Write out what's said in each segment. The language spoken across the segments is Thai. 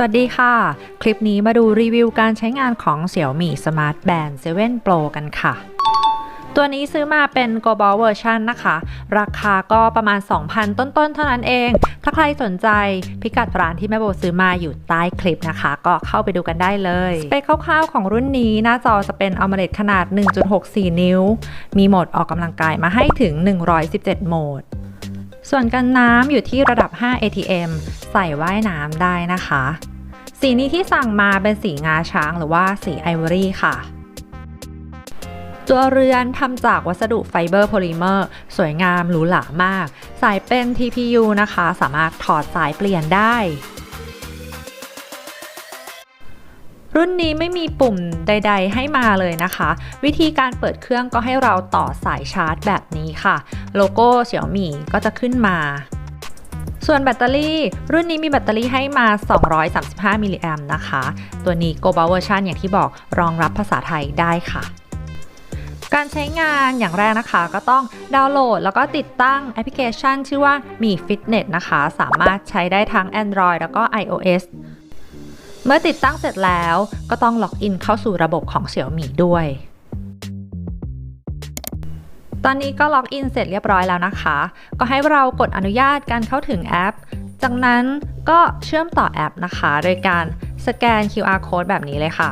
สวัสดีค่ะ คลิปนี้มาดูรีวิวการใช้งานของ Xiaomi Smart Band 7 Pro กันค่ะ ตัวนี้ซื้อมาเป็น Global Version นะคะ ราคาก็ประมาณ 2,000 ต้นๆ เท่านั้นเอง ถ้าใครสนใจพิกัดร้านที่แม่โบซื้อมาอยู่ใต้คลิปนะคะ ก็เข้าไปดูกันได้เลย สเปคคร่าวๆของรุ่นนี้หน้าจอจะเป็น AMOLED ขนาด 1.64 นิ้ว มีโหมดออกกำลังกายมาให้ถึง 117 โหมดส่วนกันน้ำอยู่ที่ระดับ 5 ATM ใส่ว่ายน้ำได้นะคะ สีนี้ที่สั่งมาเป็นสีงาช้างหรือว่าสีไอวอรี่ค่ะ ตัวเรือนทำจากวัสดุไฟเบอร์โพลิเมอร์ สวยงามหรูหรามาก สายเป็น TPU นะคะ สามารถถอดสายเปลี่ยนได้ รุ่นนี้ไม่มีปุ่มใด ๆ ให้มาเลยนะคะ วิธีการเปิดเครื่องก็ให้เราต่อสายชาร์จแบบนี้ค่ะ โลโก้เสี่ยวมี่ก็จะขึ้นมา ส่วนแบตเตอรี่ รุ่นนี้มีแบตเตอรี่ให้มา 235 มิลลิแอมนะคะ ตัวนี้ g o b a l Version อย่างที่บอกรองรับภาษาไทยได้ค่ะ การใช้งานอย่างแรกนะคะ ก็ต้องดาวน์โหลด แล้วก็ติดตั้งแอปพลิเคชัน ชื่อว่ามี Fitness นะคะ สามารถใช้ได้ทั้ง Android แล้วก็ iOS เมื่อติดตั้งเสร็จแล้วก็ต้องล็อกอินเข้าสู่ระบบของ Xiaomi ด้วย ตอนนี้ก็ล็อกอินเสร็จเรียบร้อยแล้วนะคะ ก็ให้เรากดอนุญาตการเข้าถึงแอป จากนั้นก็เชื่อมต่อแอปนะคะ โดยการสแกน QR code แบบนี้เลยค่ะ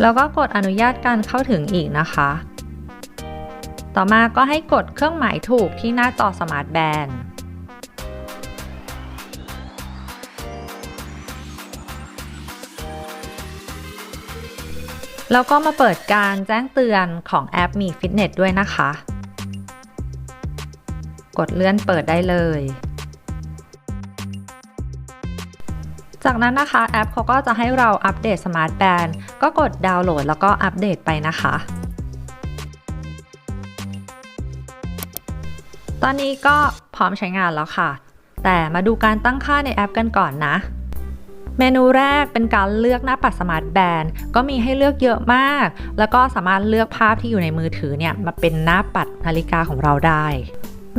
แล้วก็กดอนุญาตการเข้าถึงอีกนะคะ ต่อมาก็ให้กดเครื่องหมายถูกที่หน้าจอสมาร์ทแบน แล้วก็มาเปิดการแจ้งเตือนของแอปมีฟิตเนสด้วยนะคะ กดเลื่อนเปิดได้เลย จากนั้นนะคะแอปเขาก็จะให้เราอัปเดตสมาร์ทแบนด์ก็กดดาวน์โหลดแล้วก็อัปเดตไปนะคะ ตอนนี้ก็พร้อมใช้งานแล้วค่ะ แต่มาดูการตั้งค่าในแอปกันก่อนนะ เมนูแรกเป็นการเลือกหน้าปัดสมาร์ทแบนด์ก็มีให้เลือกเยอะมาก แล้วก็สามารถเลือกภาพที่อยู่ในมือถือเนี่ยมาเป็นหน้าปัดนาฬิกาของเราได้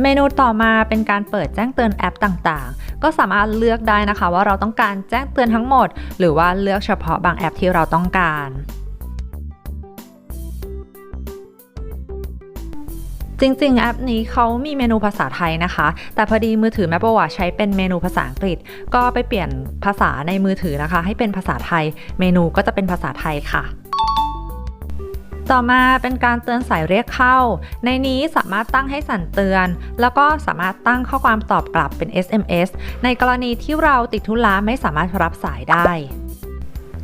เมนูต่อมาเป็นการเปิดแจ้งเตือนแอปต่างๆ ก็สามารถเลือกได้นะคะว่าเราต้องการแจ้งเตือนทั้งหมด หรือว่าเลือกเฉพาะบางแอปที่เราต้องการ จริงๆ แอปนี้เขามีเมนูภาษาไทยนะคะ แต่พอดีมือถือแม่ประวัติใช้เป็นเมนูภาษาอังกฤษ ก็ไปเปลี่ยนภาษาในมือถือนะคะ ให้เป็นภาษาไทย เมนูก็จะเป็นภาษาไทยค่ะต่อมาเป็นการเตือนสายเรียกเข้า ในนี้สามารถตั้งให้สั่นเตือน แล้วก็สามารถตั้งข้อความตอบกลับเป็น SMS ในกรณีที่เราติดธุระไม่สามารถรับสายได้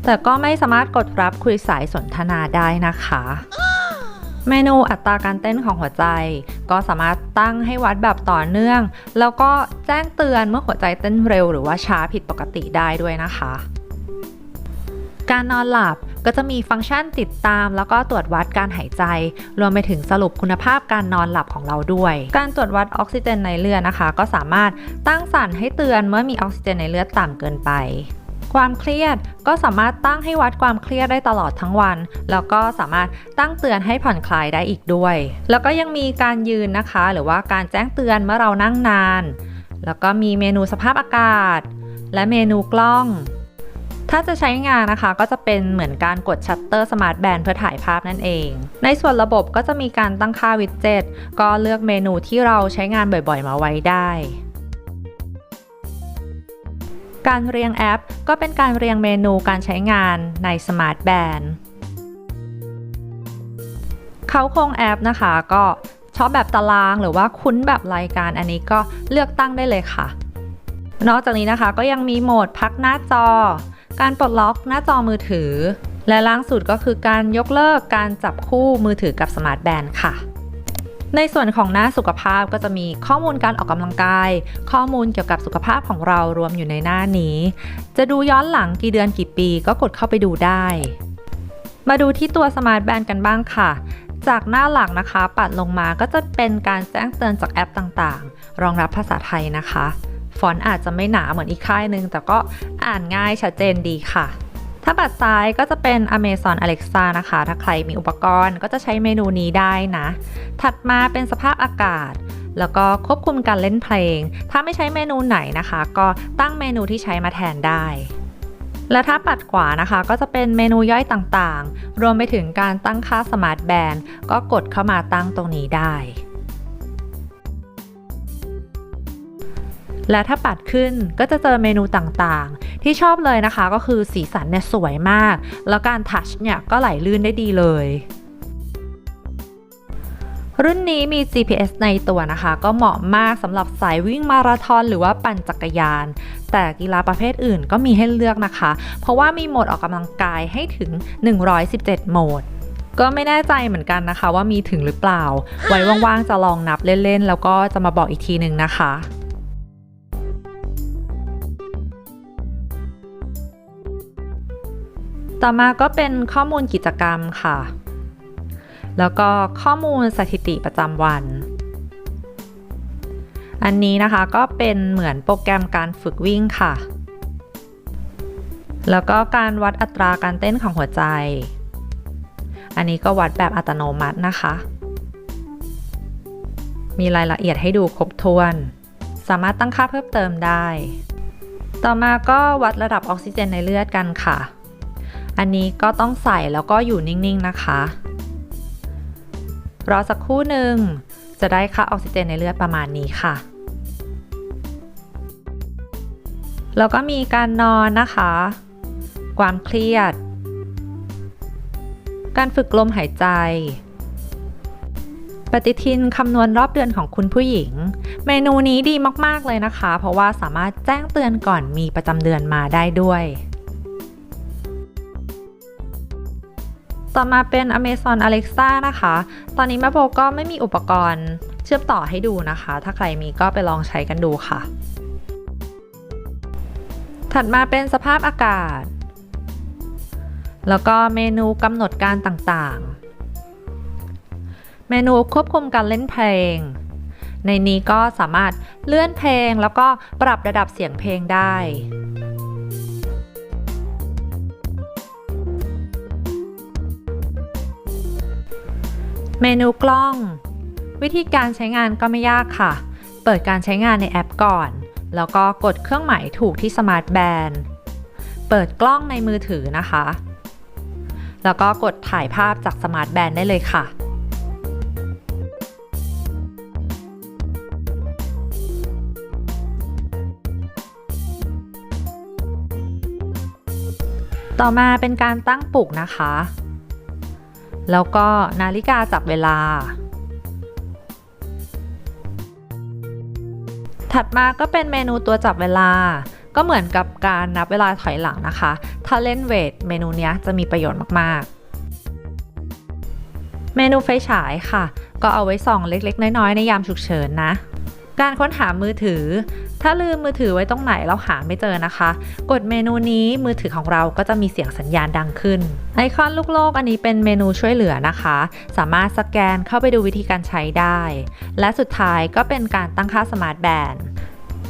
แต่ก็ไม่สามารถกดรับคุยสายสนทนาได้นะคะ เมนูอัตราการเต้นของหัวใจ ก็สามารถตั้งให้วัดแบบต่อเนื่อง แล้วก็แจ้งเตือนเมื่อหัวใจเต้นเร็วหรือว่าช้าผิดปกติได้ด้วยนะคะ การนอนหลับก็จะมีฟังก์ชันติดตาม แล้วก็ตรวจวัดการหายใจ รวมไปถึงสรุปคุณภาพการนอนหลับของเราด้วย การตรวจวัดออกซิเจนในเลือดนะคะ ก็สามารถตั้งสั่นให้เตือนเมื่อมีออกซิเจนในเลือดต่ำเกินไป ความเครียดก็สามารถตั้งให้วัดความเครียดได้ตลอดทั้งวัน แล้วก็สามารถตั้งเตือนให้ผ่อนคลายได้อีกด้วย แล้วก็ยังมีการยืนนะคะ หรือว่าการแจ้งเตือนเมื่อเรานั่งนาน แล้วก็มีเมนูสภาพอากาศ และเมนูกล้อง ถ้าจะใช้งานนะคะก็จะเป็นเหมือนการกดชัตเตอร์สมาร์ทแบนเพื่อถ่ายภาพนั่นเอง ในส่วนระบบก็จะมีการตั้งค่าวิดเจ็ตก็เลือกเมนูที่เราใช้งานบ่อยๆ มาไว้ได้ การเรียงแอปก็เป็นการเรียงเมนูการใช้งานในสมาร์ทแบนด์เขาคงแอปนะคะก็ชอบแบบตารางหรือว่าคุ้นแบบรายการอันนี้ก็เลือกตั้งได้เลยค่ะ นอกจากนี้นะคะก็ยังมีโหมดพักหน้าจอ การปลดล็อกหน้าจอมือถือ และล่างสุดก็คือการยกเลิกการจับคู่มือถือกับสมาร์ทแบนด์ค่ะ ในส่วนของหน้าสุขภาพก็จะมีข้อมูลการออกกำลังกาย ข้อมูลเกี่ยวกับสุขภาพของเรารวมอยู่ในหน้านี้ จะดูย้อนหลังกี่เดือนกี่ปีก็กดเข้าไปดูได้ มาดูที่ตัวสมาร์ทแบนด์กันบ้างค่ะ จากหน้าหลังนะคะ ปัดลงมาก็จะเป็นการแจ้งเตือนจากแอปต่างๆ รองรับภาษาไทยนะคะ ฟอนต์อาจจะไม่หนาเหมือนอีกค่ายหนึ่งแต่ก็อ่านง่ายชัดเจนดีค่ะ ถ้าปัดซ้ายก็จะเป็น Amazon Alexa นะคะ ถ้าใครมีอุปกรณ์ก็จะใช้เมนูนี้ได้นะ ถัดมาเป็นสภาพอากาศ แล้วก็ควบคุมการเล่นเพลง ถ้าไม่ใช้เมนูไหนนะคะ ก็ตั้งเมนูที่ใช้มาแทนได้ และถ้าปัดขวานะคะ ก็จะเป็นเมนูย่อยต่างๆ รวมไปถึงการตั้งค่าสมาร์ทแบนด์ก็กดเข้ามาตั้งตรงนี้ได้ และถ้าปัดขึ้นก็จะเจอเมนูต่างๆ ที่ชอบเลยนะคะก็คือสีสันเนี่ยสวยมาก แล้วการทัชเนี่ยก็ไหลลื่นได้ดีเลยรุ่นนี้มี GPS ในตัวนะคะ ก็เหมาะมากสำหรับสายวิ่งมาราธอนหรือว่าปั่นจักรยาน แต่กีฬาประเภทอื่นก็มีให้เลือกนะคะ เพราะว่ามีโหมดออกกำลังกายให้ถึง 117 โหมด ก็ไม่แน่ใจเหมือนกันนะคะว่ามีถึงหรือเปล่า ไว้ว่างๆจะลองนับเล่นๆ แล้วก็จะมาบอกอีกทีหนึ่งนะคะ ต่อมาก็เป็นข้อมูลกิจกรรมค่ะ แล้วก็ข้อมูลสถิติประจำวัน อันนี้นะคะก็เป็นเหมือนโปรแกรมการฝึกวิ่งค่ะ แล้วก็การวัดอัตราการเต้นของหัวใจ อันนี้ก็วัดแบบอัตโนมัตินะคะ มีรายละเอียดให้ดูครบถ้วน สามารถตั้งค่าเพิ่มเติมได้ ต่อมาก็วัดระดับออกซิเจนในเลือดกันค่ะ อันนี้ก็ต้องใส่แล้วก็อยู่นิ่งๆนะคะ รอสักครู่หนึ่งจะได้ค่าออกซิเจนในเลือดประมาณนี้ค่ะ แล้วก็มีการนอนนะคะ ความเครียด การฝึกลมหายใจ ปฏิทินคำนวณรอบเดือนของคุณผู้หญิง เมนูนี้ดีมากๆเลยนะคะ เพราะว่าสามารถแจ้งเตือนก่อนมีประจำเดือนมาได้ด้วย ต่อมาเป็น Amazon Alexa นะคะ ตอนนี้แม่โบก็ไม่มีอุปกรณ์เชื่อมต่อให้ดูนะคะ ถ้าใครมีก็ไปลองใช้กันดูค่ะ ถัดมาเป็นสภาพอากาศ แล้วก็เมนูกำหนดการต่างๆ เมนูควบคุมการเล่นเพลง ในนี้ก็สามารถเลื่อนเพลงแล้วก็ปรับระดับเสียงเพลงได้ เมนูกล้อง วิธีการใช้งานก็ไม่ยากค่ะ เปิดการใช้งานในแอปก่อน แล้วก็กดเครื่องหมายถูกที่สมาร์ทแบนด์เปิดกล้องในมือถือนะคะ แล้วก็กดถ่ายภาพจากสมาร์ทแบนด์ได้เลยค่ะต่อมาเป็นการตั้งปลุกนะคะ แล้วก็นาฬิกาจับเวลา ถัดมาก็เป็นเมนูตัวจับเวลา ก็เหมือนกับการนับเวลาถอยหลังนะคะ ถ้าเล่นเวทเมนูนี้จะมีประโยชน์มาก ๆ เมนูไฟฉายค่ะ ก็เอาไว้ส่องเล็ก ๆ น้อย ๆ ในยามฉุกเฉินนะ การค้นหามือถือ ถ้าลืมมือถือไว้ตรงไหนเราหาไม่เจอนะคะ กดเมนูนี้มือถือของเราก็จะมีเสียงสัญญาณดังขึ้น ไอคอนลูกโลกอันนี้เป็นเมนูช่วยเหลือนะคะ สามารถสแกนเข้าไปดูวิธีการใช้ได้ และสุดท้ายก็เป็นการตั้งค่าสมาร์ทแบนด์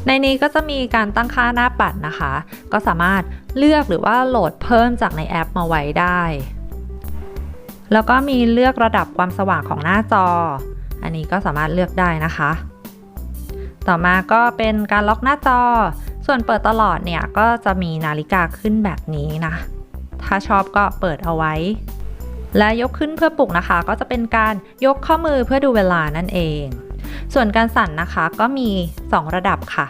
ในนี้ก็จะมีการตั้งค่าหน้าปัดนะคะ ก็สามารถเลือกหรือว่าโหลดเพิ่มจากในแอปมาไว้ได้ แล้วก็มีเลือกระดับความสว่างของหน้าจอ อันนี้ก็สามารถเลือกได้นะคะ ต่อมาก็เป็นการล็อกหน้าจอ ส่วนเปิดตลอดเนี่ยก็จะมีนาฬิกาขึ้นแบบนี้นะ ถ้าชอบก็เปิดเอาไว้ และยกขึ้นเพื่อปลุกนะคะ ก็จะเป็นการยกข้อมือเพื่อดูเวลานั่นเอง ส่วนการสั่นนะคะก็มี 2 ระดับค่ะ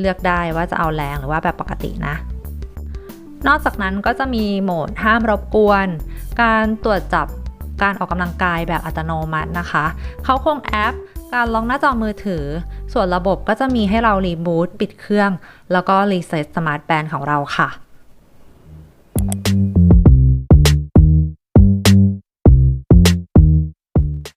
เลือกได้ว่าจะเอาแรงหรือว่าแบบปกตินะ นอกจากนั้นก็จะมีโหมดห้ามรบกวน การตรวจจับ การออกกำลังกายแบบอัตโนมัตินะคะ เขาคงแอป การล็อกหน้าจอมือถือ ส่วนระบบก็จะมีให้เรารีบูตปิดเครื่อง แล้วก็รีเซ็ตสมาร์ทแบนด์ของเราค่ะ thank you